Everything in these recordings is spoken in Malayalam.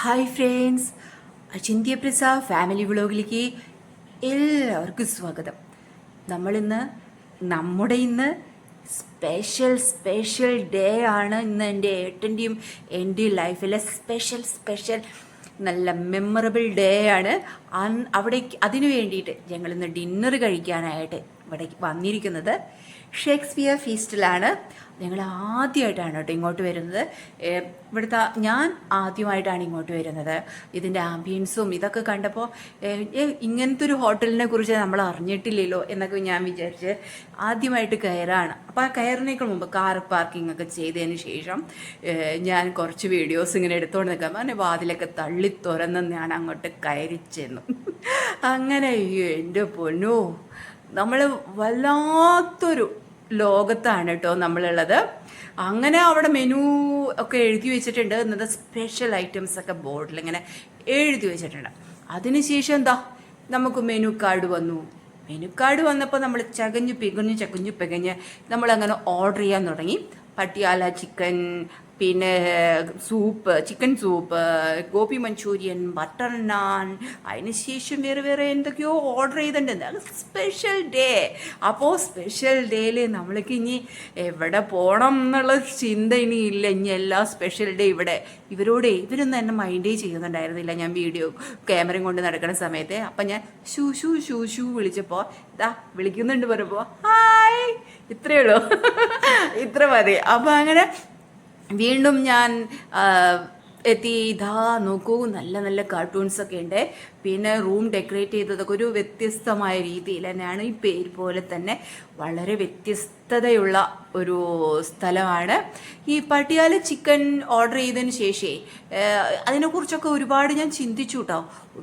ഹായ് ഫ്രണ്ട്സ് അചിന്ത്യ പ്രസ ഫാമിലി വ്ളോഗിലേക്ക് എല്ലാവർക്കും സ്വാഗതം. നമ്മളിന്ന് നമ്മുടെ ഇന്ന് സ്പെഷ്യൽ സ്പെഷ്യൽ ഡേ ആണ് ഇന്ന് എന്റെ ഏട്ടന്റെയും എന്റെ ലൈഫിലെ സ്പെഷ്യൽ സ്പെഷ്യൽ നല്ല മെമ്മറബിൾ ഡേ ആണ്. അവിടേക്ക് അവിടെ അതിനു വേണ്ടിയിട്ട് ഞങ്ങളിന്ന് ഡിന്നർ കഴിക്കാനായിട്ട് ഇവിടെ വന്നിരിക്കുന്നത്. ഷേക്സ്പിയർ ഫീസ്റ്റിലാണ്. ഞങ്ങൾ ആദ്യമായിട്ടാണ് കേട്ടോ ഇങ്ങോട്ട് വരുന്നത്. ഇവിടുത്തെ ഞാൻ ആദ്യമായിട്ടാണ് ഇങ്ങോട്ട് വരുന്നത്. ഇതിന്റെ ആംബിയൻസും ഇതൊക്കെ കണ്ടപ്പോൾ ഇങ്ങനത്തെ ഒരു ഹോട്ടലിനെ കുറിച്ച് നമ്മൾ അറിഞ്ഞിട്ടില്ലല്ലോ എന്നൊക്കെ ഞാൻ വിചാരിച്ച് ആദ്യമായിട്ട് കയറാണ്. അപ്പോൾ ആ കയറിനേക്കാൾ മുമ്പ് കാർ പാർക്കിംഗ് ഒക്കെ ചെയ്തതിന് ശേഷം ഞാൻ കുറച്ച് വീഡിയോസ് ഇങ്ങനെ എടുത്തുകൊണ്ട് നിൽക്കാം. അങ്ങനെ വാതിലൊക്കെ തള്ളി തുറന്ന് ഞാൻ അങ്ങോട്ട് കയറി ചെന്നു. അങ്ങനെ അയ്യോ എന്റെ പൊന്നോ. നമ്മൾ വല്ലാത്തൊരു ലോകത്താണ് കേട്ടോ നമ്മളുള്ളത്. അങ്ങനെ അവിടെ മെനു ഒക്കെ എഴുതി വെച്ചിട്ടുണ്ട്. എന്നത് സ്പെഷ്യൽ ഐറ്റംസ് ഒക്കെ ബോർഡിൽ ഇങ്ങനെ എഴുതി വെച്ചിട്ടുണ്ട്. അതിനുശേഷം എന്താ? നമുക്ക് മെനു കാർഡ് വന്നു. മെനു കാർഡ് വന്നപ്പോൾ നമ്മൾ ചകഞ്ഞു പികഞ്ഞു ചകഞ്ഞു പികഞ്ഞ് നമ്മളങ്ങനെ ഓർഡർ ചെയ്യാൻ തുടങ്ങി. പട്ടിയാല ചിക്കൻ പിന്നെ soup chicken soup gobi Manchurian butter naan അതിന് ശേഷം വേറെ വേറെ എന്തൊക്കെയോ ഓർഡർ ചെയ്തിട്ടുണ്ട്. സ്പെഷ്യൽ ഡേ അപ്പോൾ സ്പെഷ്യൽ ഡേയിൽ നമ്മൾക്ക് ഇനി എവിടെ പോകണം എന്നുള്ള ചിന്ത ഇനി ഇല്ല. ഇനി എല്ലാ സ്പെഷ്യൽ ഡേ ഇവിടെ. ഇവരോട് ഇവരൊന്നും എന്നെ മൈൻഡേ ചെയ്യുന്നുണ്ടായിരുന്നില്ല. ഞാൻ വീഡിയോ ക്യാമറയും കൊണ്ട് നടക്കുന്ന സമയത്ത്. അപ്പം ഞാൻ ഷൂ ഷൂ ഷൂ ഷൂ വിളിച്ചപ്പോൾ ഇതാ വിളിക്കുന്നുണ്ട് പറയുമ്പോൾ ഹായ്. ഇത്രയേ ഉള്ളൂ. ഇത്ര മതി. അപ്പോൾ അങ്ങനെ വീണ്ടും ഞാൻ എത്തി. ഇതാ നോക്കൂ നല്ല നല്ല കാർട്ടൂൺസ് ഒക്കെ ഉണ്ട്. പിന്നെ റൂം ഡെക്കറേറ്റ് ചെയ്തതൊക്കെ ഒരു വ്യത്യസ്തമായ രീതിയിൽ തന്നെയാണ് ഈ പേര് പോലെ തന്നെ വളരെ വ്യത്യസ്തതയുള്ള ഒരു സ്ഥലമാണ്. ഈ പട്ടിയാല ചിക്കൻ ഓർഡർ ചെയ്തതിന് ശേഷേ അതിനെക്കുറിച്ചൊക്കെ ഒരുപാട് ഞാൻ ചിന്തിച്ചു കേട്ടോ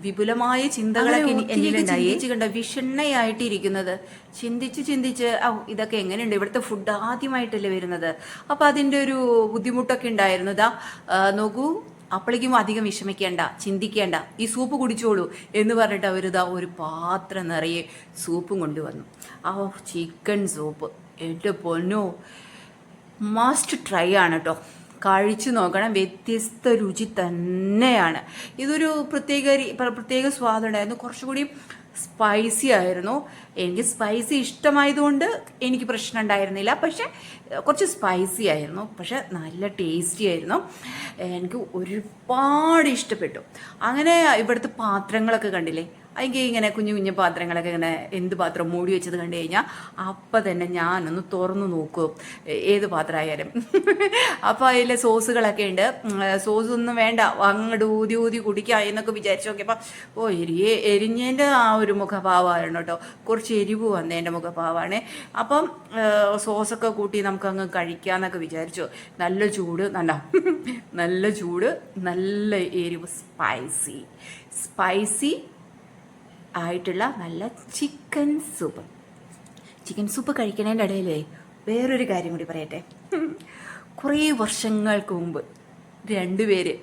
വിപുലമായ ചിന്തകളൊക്കെ ചിന്തിച്ച് കണ്ട വിഷണ്ണയായിട്ടിരിക്കുന്നത്. ചിന്തിച്ച് ചിന്തിച്ച് ഇതൊക്കെ എങ്ങനെയുണ്ട് ഇവിടുത്തെ ഫുഡ് ആദ്യമായിട്ടല്ലേ വരുന്നത്? അപ്പോൾ അതിന്റെ ഒരു ബുദ്ധിമുട്ടൊക്കെ ഉണ്ടായിരുന്നു. ഇതാ നോക്കൂ. അപ്പോഴേക്കും അധികം വിഷമിക്കേണ്ട ചിന്തിക്കേണ്ട ഈ സൂപ്പ് കുടിച്ചോളൂ എന്ന് പറഞ്ഞിട്ട് അവരിതാ ഒരു പാത്രം നിറയെ സൂപ്പും കൊണ്ടുവന്നു. ആ ചിക്കൻ സൂപ്പ്. എന്റെ പൊന്നോ. മസ്റ്റ് ട്രൈ ആണ് കേട്ടോ കഴിച്ചു നോക്കണം. വ്യത്യസ്ത രുചി തന്നെയാണ്. ഇതൊരു പ്രത്യേക പ്രത്യേക സ്വാദുണ്ടായിരുന്നു. കുറച്ചുകൂടി സ്പൈസി ആയിരുന്നു. എനിക്ക് സ്പൈസി ഇഷ്ടമായതുകൊണ്ട് എനിക്ക് പ്രശ്നം ഉണ്ടായിരുന്നില്ല. പക്ഷെ കുറച്ച് സ്പൈസി ആയിരുന്നു. പക്ഷേ നല്ല ടേസ്റ്റി ആയിരുന്നു. എനിക്ക് ഒരുപാട് ഇഷ്ടപ്പെട്ടു. അങ്ങനെ ഇവിടുത്തെ പാത്രങ്ങളൊക്കെ കണ്ടില്ലേ? എനിക്ക് ഇങ്ങനെ കുഞ്ഞു കുഞ്ഞു പാത്രങ്ങളൊക്കെ ഇങ്ങനെ എന്ത് പാത്രം മൂടി വെച്ചത് കണ്ടു കഴിഞ്ഞാൽ അപ്പം തന്നെ ഞാനൊന്ന് തുറന്നു നോക്കും. ഏത് പാത്രമായാലും അപ്പോൾ അതിൽ സോസുകളൊക്കെ ഉണ്ട് സോസ് ഒന്നും വേണ്ട. അങ്ങോട്ട് ഊതി ഊതി കുടിക്കാം എന്നൊക്കെ വിചാരിച്ചു നോക്കിയപ്പോൾ ഓ എരിയെ എരിഞ്ഞതിന്റെ ആ ഒരു മുഖഭാവമാണ് കേട്ടോ കുറച്ച് എരിവ് വന്നതിന്റെ മുഖഭാവമാണ് അപ്പം സോസൊക്കെ കൂട്ടി നമുക്ക് അങ്ങ് കഴിക്കാമെന്നൊക്കെ വിചാരിച്ചു. നല്ല ചൂട് നല്ല നല്ല ചൂട് നല്ല എരിവ്. സ്പൈസി. സ്പൈസി ആയിട്ടുള്ള നല്ല ചിക്കൻ സൂപ്പ്. ചിക്കൻ സൂപ്പ് കഴിക്കുന്നതിന്റെ ഇടയിലേ വേറൊരു കാര്യം കൂടി പറയട്ടെ. കുറേ വർഷങ്ങൾക്ക് മുമ്പ് രണ്ടുപേര്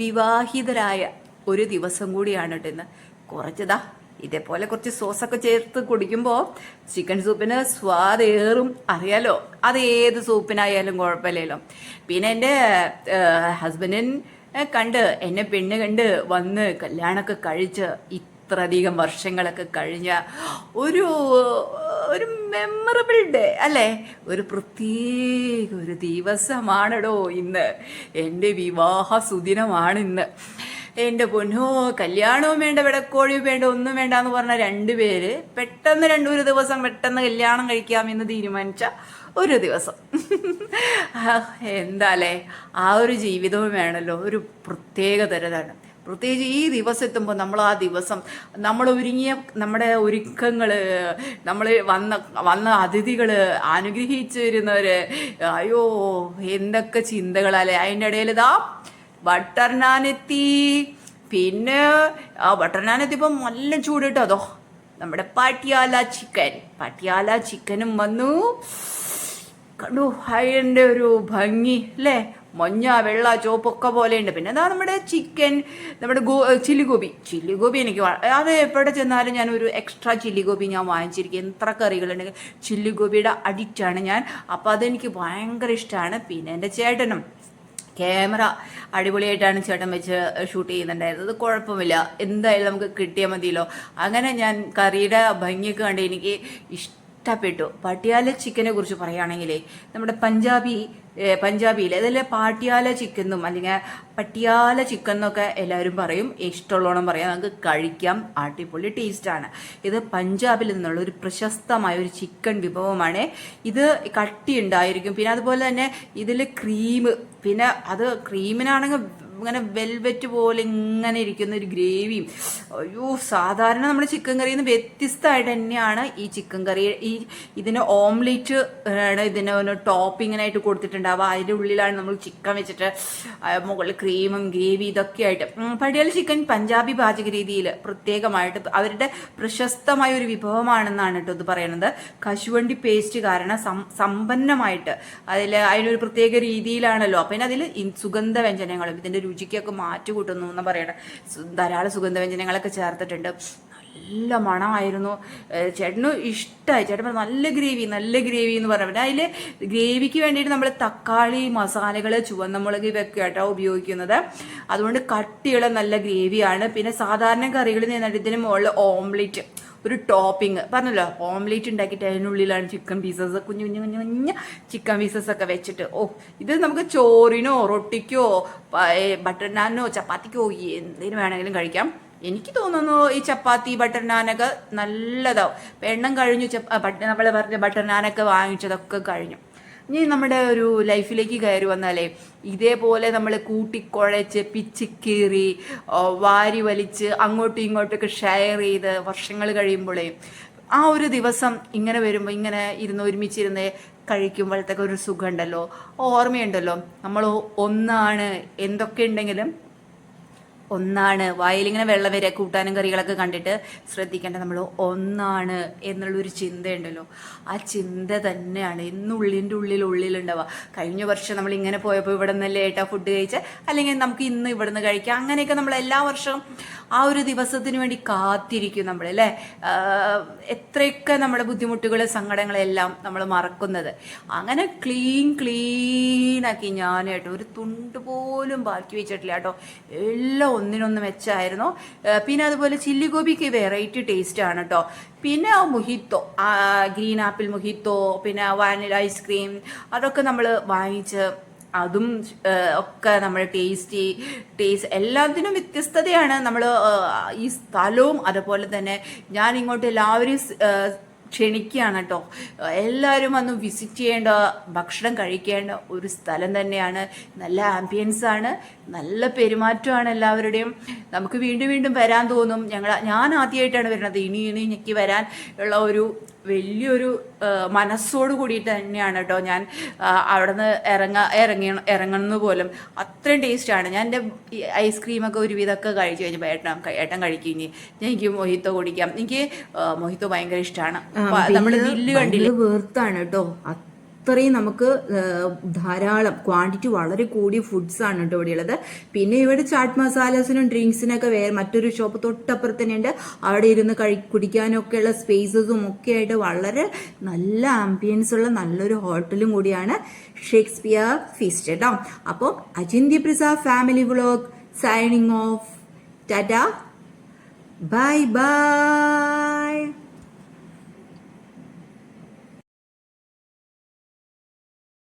വിവാഹിതരായ ഒരു ദിവസം കൂടിയാണ് കേട്ടോ ഇന്ന്. കുറച്ചതാ ഇതേപോലെ കുറച്ച് സോസൊക്കെ ചേർത്ത് കുടിക്കുമ്പോൾ ചിക്കൻ സൂപ്പിന് സ്വാദേറും അറിയാലോ? അത് ഏത് സൂപ്പിനായാലും കുഴപ്പമില്ലല്ലോ. പിന്നെ എന്റെ ഹസ്ബൻഡിൻ കണ്ട് എന്നെ പെണ്ണ് കണ്ട് വന്ന് കല്യാണമൊക്കെ കഴിച്ച് ഇത്രയധികം വർഷങ്ങളൊക്കെ കഴിഞ്ഞ ഒരു ഒരു മെമ്മറബിൾ ഡേ അല്ലേ? ഒരു പ്രത്യേക ഒരു ദിവസമാണടോ ഇന്ന്. എന്റെ വിവാഹ സുദിനമാണ് ഇന്ന് എന്റെ പൊന്നോ കല്യാണവും വേണ്ട വിടക്കോഴിയും വേണ്ട ഒന്നും വേണ്ട എന്ന് പറഞ്ഞ രണ്ടുപേര് പെട്ടെന്ന് രണ്ടൊരു ദിവസം പെട്ടെന്ന് കല്യാണം കഴിക്കാമെന്ന് തീരുമാനിച്ച ഒരു ദിവസം. എന്താലേ ആ ഒരു ജീവിതവും വേണമല്ലോ ഒരു പ്രത്യേക തരതാണ്. പ്രത്യേകിച്ച് ഈ ദിവസം എത്തുമ്പോൾ നമ്മൾ ആ ദിവസം നമ്മൾ ഒരുങ്ങിയ നമ്മുടെ ഒരുക്കങ്ങൾ നമ്മൾ വന്ന വന്ന അതിഥികൾ അനുഗ്രഹിച്ചു വരുന്നവർ അയ്യോ എന്തൊക്കെ ചിന്തകളല്ലേ? അതിന്റെ ഇടയിൽ ഇതാ ബട്ടർ നാനെത്തി പിന്നെ ആ ബട്ടർ ഇപ്പം നല്ല ചൂട് കേട്ടോ അതോ നമ്മുടെ പാട്ടിയാല ചിക്കൻ. പാട്ടിയാല ചിക്കനും വന്നു. കണ്ടു? അതിന്റെ ഒരു ഭംഗി അല്ലേ? മഞ്ഞ വെള്ള ചുവപ്പൊക്കെ പോലെയുണ്ട്. പിന്നെ അതാ നമ്മുടെ ചിക്കൻ നമ്മുടെ ഗോ ചില്ലി ഗോബി ചില്ലി ഗോബി എനിക്ക് അത് എവിടെ ചെന്നാലും ഞാൻ ഒരു എക്സ്ട്രാ ചില്ലി ഗോബി ഞാൻ വാങ്ങിച്ചിരിക്കും. എത്ര കറികളുണ്ടെങ്കിൽ ചില്ലി ഗോപിയുടെ അഡിക്റ്റാണ് ഞാൻ. അപ്പോൾ അതെനിക്ക് ഭയങ്കര ഇഷ്ടമാണ് പിന്നെ എന്റെ ചേട്ടനും ക്യാമറ അടിപൊളിയായിട്ടാണ് ചേട്ടൻ വെച്ച് ഷൂട്ട് ചെയ്യുന്നുണ്ടായിരുന്നത്. കുഴപ്പമില്ല. എന്തായാലും നമുക്ക് കിട്ടിയാൽ മതിയല്ലോ. അങ്ങനെ ഞാൻ കറിയുടെ ഭംഗിയൊക്കെ കണ്ട് എനിക്ക് ഇഷ്ടപ്പെട്ടു പട്ടിയാല ചിക്കനെ കുറിച്ച് പറയുകയാണെങ്കിലേ നമ്മുടെ പഞ്ചാബി പഞ്ചാബിയിൽ അതല്ലേ പാട്ടിയാല ചിക്കനും അല്ലെങ്കിൽ പട്ടിയാല ചിക്കൻ എന്നൊക്കെ എല്ലാവരും പറയും. ഇഷ്ടമുള്ളോണം പറയാം. നമുക്ക് കഴിക്കാം. അടിപൊളി ടേസ്റ്റാണ്. ഇത് പഞ്ചാബിൽ നിന്നുള്ള ഒരു പ്രശസ്തമായ ഒരു ചിക്കൻ വിഭവമാണ്. ഇത് കട്ടി ഉണ്ടായിരിക്കും പിന്നെ അതുപോലെ തന്നെ ഇതിൽ ക്രീം പിന്നെ അത് ക്രീമിനാണെങ്കിൽ ഇങ്ങനെ വെൽവെറ്റ് പോലെ ഇങ്ങനെ ഇരിക്കുന്ന ഒരു ഗ്രേവിയും അയ്യോ സാധാരണ നമ്മൾ ചിക്കൻ കറിയിൽ നിന്ന് വ്യത്യസ്തമായിട്ട് തന്നെയാണ് ഈ ചിക്കൻ കറി ഈ ഇതിന് ഓംലെറ്റ് ഇതിന് ഒരു ടോപ്പിങ്ങിനായിട്ട് കൊടുത്തിട്ടുണ്ടാവുക. അതിന്റെ ഉള്ളിലാണ് നമ്മൾ ചിക്കൻ വെച്ചിട്ട് മുകളിൽ ക്രീമും ഗ്രേവി ഇതൊക്കെ ആയിട്ട്. ഉം, ചിക്കൻ പഞ്ചാബി പാചക രീതിയിൽ പ്രത്യേകമായിട്ട് അവരുടെ പ്രശസ്തമായ ഒരു വിഭവമാണെന്നാണ് കേട്ടോ ഇത് പറയുന്നത് കശുവണ്ടി പേസ്റ്റ് കാരണം സമ്പന്നമായിട്ട് അതിൽ അതിനൊരു പ്രത്യേക രീതിയിലാണല്ലോ. അപ്പം അതിൽ സുഗന്ധ വ്യഞ്ജനങ്ങളും ഇതിന്റെ രുചിക്കൊക്കെ മാറ്റി കൂട്ടുന്നു എന്ന് പറയണ. ധാരാളം സുഗന്ധവ്യഞ്ജനങ്ങളൊക്കെ ചേർത്തിട്ടുണ്ട്. നല്ല മണമായിരുന്നു. ചേട്ടന് ഇഷ്ടമായി ചേട്ടൻ നല്ല ഗ്രേവി നല്ല ഗ്രേവി എന്ന് പറഞ്ഞു. പിന്നെ അതിൽ ഗ്രേവിക്ക് വേണ്ടിയിട്ട് നമ്മൾ തക്കാളി മസാലകൾ ചുവന്ന മുളക് ഇതൊക്കെ ആയിട്ടാണ് ഉപയോഗിക്കുന്നത്. അതുകൊണ്ട് കട്ടിയുള്ള നല്ല ഗ്രേവിയാണ്. പിന്നെ സാധാരണ കറികളിൽ നിന്നിട്ട് ഇതിന് മുകളിൽ ഓംലെറ്റ്. ഒരു ടോപ്പിംഗ് പറഞ്ഞല്ലോ ഓംലേറ്റ് ഉണ്ടാക്കിയിട്ട് അതിനുള്ളിലാണ് ചിക്കൻ പീസസ് കുഞ്ഞു കുഞ്ഞു കുഞ്ഞു കുഞ്ഞു ചിക്കൻ പീസസ് ഒക്കെ വെച്ചിട്ട്. ഓ ഇത് നമുക്ക് ചോറിനോ റൊട്ടിക്കോ ബട്ടർ നാനോ ചപ്പാത്തിക്കോ എന്തിനു വേണമെങ്കിലും കഴിക്കാം. എനിക്ക് തോന്നുന്നു ഈ ചപ്പാത്തി ബട്ടർ നാനൊക്കെ നല്ലതാവും. എണ്ണം കഴിഞ്ഞു ചപ്പ നമ്മൾ പറഞ്ഞ ബട്ടർ നാനൊക്കെ വാങ്ങിച്ചതൊക്കെ കഴിഞ്ഞു. ഇനി നമ്മുടെ ഒരു ലൈഫിലേക്ക് കയറി വന്നാലേ ഇതേപോലെ നമ്മൾ കൂട്ടിക്കുഴച്ച് പിച്ചിക്കീറി വാരി വലിച്ച് അങ്ങോട്ടും ഇങ്ങോട്ടൊക്കെ ഷെയർ ചെയ്ത് വർഷങ്ങൾ കഴിയുമ്പോഴേ ആ ഒരു ദിവസം ഇങ്ങനെ വരുമ്പോൾ ഇങ്ങനെ ഇരുന്ന് ഒരുമിച്ചിരുന്ന് കഴിക്കുമ്പോഴത്തേക്ക് ഒരു സുഖമുണ്ടല്ലോ ഓർമ്മയുണ്ടല്ലോ? നമ്മൾ ഒന്നാണ്. എന്തൊക്കെ ഉണ്ടെങ്കിലും ഒന്നാണ്. വായിലിങ്ങനെ വെള്ളം വരെ കൂട്ടാനും കറികളൊക്കെ കണ്ടിട്ട് ശ്രദ്ധിക്കേണ്ട നമ്മൾ ഒന്നാണ് എന്നുള്ളൊരു ചിന്തയുണ്ടല്ലോ. ആ ചിന്ത തന്നെയാണ് ഇന്നുള്ളിന്റെ ഉള്ളിൽ ഉള്ളിലുണ്ടാവുക. കഴിഞ്ഞ വർഷം നമ്മൾ ഇങ്ങനെ പോയപ്പോൾ ഇവിടെ നിന്നല്ലേ ഏട്ടാ ഫുഡ് കഴിച്ച്? അല്ലെങ്കിൽ നമുക്ക് ഇന്ന് ഇവിടെ നിന്ന് കഴിക്കാം. അങ്ങനെയൊക്കെ നമ്മൾ എല്ലാ വർഷവും ആ ഒരു ദിവസത്തിന് വേണ്ടി കാത്തിരിക്കും നമ്മൾ അല്ലേ? എത്രയൊക്കെ നമ്മുടെ ബുദ്ധിമുട്ടുകൾ സങ്കടങ്ങളെല്ലാം നമ്മൾ മറക്കുന്നത്. അങ്ങനെ ക്ലീൻ ക്ലീനാക്കി ഞാൻ കേട്ടോ ഒരു തുണ്ട് പോലും ബാക്കി വെച്ചിട്ടില്ല കേട്ടോ. എല്ലാം ഒന്നിനൊന്ന് മെച്ചമായിരുന്നു പിന്നെ അതുപോലെ ചില്ലി ഗോപിക്ക് വെറൈറ്റി ടേസ്റ്റ് ആണ് കേട്ടോ. പിന്നെ ആ മുഹിത്തോ ഗ്രീൻ ആപ്പിൾ മുഹിത്തോ പിന്നെ വാനില ഐസ്ക്രീം അതൊക്കെ നമ്മൾ വാങ്ങിച്ച് അതും ഒക്കെ നമ്മൾ ടേസ്റ്റി ടേസ്റ്റ് എല്ലാത്തിനും വ്യത്യസ്തതയാണ് നമ്മൾ ഈ സ്ഥലവും അതുപോലെ തന്നെ ഞാൻ ഇങ്ങോട്ട് എല്ലാവരും ക്ഷണിക്കുകയാണ് കേട്ടോ എല്ലാവരും വന്ന് വിസിറ്റ് ചെയ്യേണ്ട ഭക്ഷണം കഴിക്കേണ്ട ഒരു സ്ഥലം തന്നെയാണ്. നല്ല ആംബിയൻസ് ആണ് നല്ല പെരുമാറ്റമാണ് എല്ലാവരുടെയും. നമുക്ക് വീണ്ടും വീണ്ടും വരാൻ തോന്നും. ഞങ്ങൾ ഞാൻ ആദ്യമായിട്ടാണ് വരുന്നത്. ഇനി ഇനി എനിക്ക് വരാൻ ഉള്ള ഒരു വലിയൊരു മനസ്സോട് കൂടിയിട്ട് തന്നെയാണ് കേട്ടോ ഞാൻ അവിടെ നിന്ന് ഇറങ്ങ ഇറങ്ങി ഇറങ്ങുന്നത് പോലും. അത്രയും ടേസ്റ്റാണ് ഞാൻ എന്റെ ഐസ്ക്രീമൊക്കെ ഒരുവിധമൊക്കെ കഴിച്ചു കഴിഞ്ഞപ്പോൾ ഏട്ടൻ ഏട്ടൻ കഴിക്കും ഇനി. ഞാൻ എനിക്ക് മൊഹിത്തോ കുടിക്കാം. എനിക്ക് മൊഹിത്തോ ഭയങ്കര ഇഷ്ടമാണ്. നമ്മൾ ബില്ല് കണ്ടില്ലേ? വേർത്താണ് കേട്ടോ. അത്രയും നമുക്ക് ധാരാളം ക്വാണ്ടിറ്റി വളരെ കൂടിയ ഫുഡ്സ് ആണ് കേട്ടോ ഇവിടെ ഉള്ളത്. പിന്നെ ഇവിടെ ചാട്ട് മസാലാസിനും ഡ്രിങ്ക്സിനൊക്കെ വേറെ മറ്റൊരു ഷോപ്പ് തൊട്ടപ്പുറത്ത് തന്നെയുണ്ട് അവിടെ ഇരുന്ന് കഴി കുടിക്കാനൊക്കെയുള്ള സ്പേസസും ഒക്കെ ആയിട്ട് വളരെ നല്ല ആംബിയൻസ് ഉള്ള നല്ലൊരു ഹോട്ടലും കൂടിയാണ് ഷേക്സ്പിയർ ഫീസ്റ്റ് കേട്ടോ. അപ്പോൾ Ajinthya Prasad family vlog signing off. Tata. Bye bye.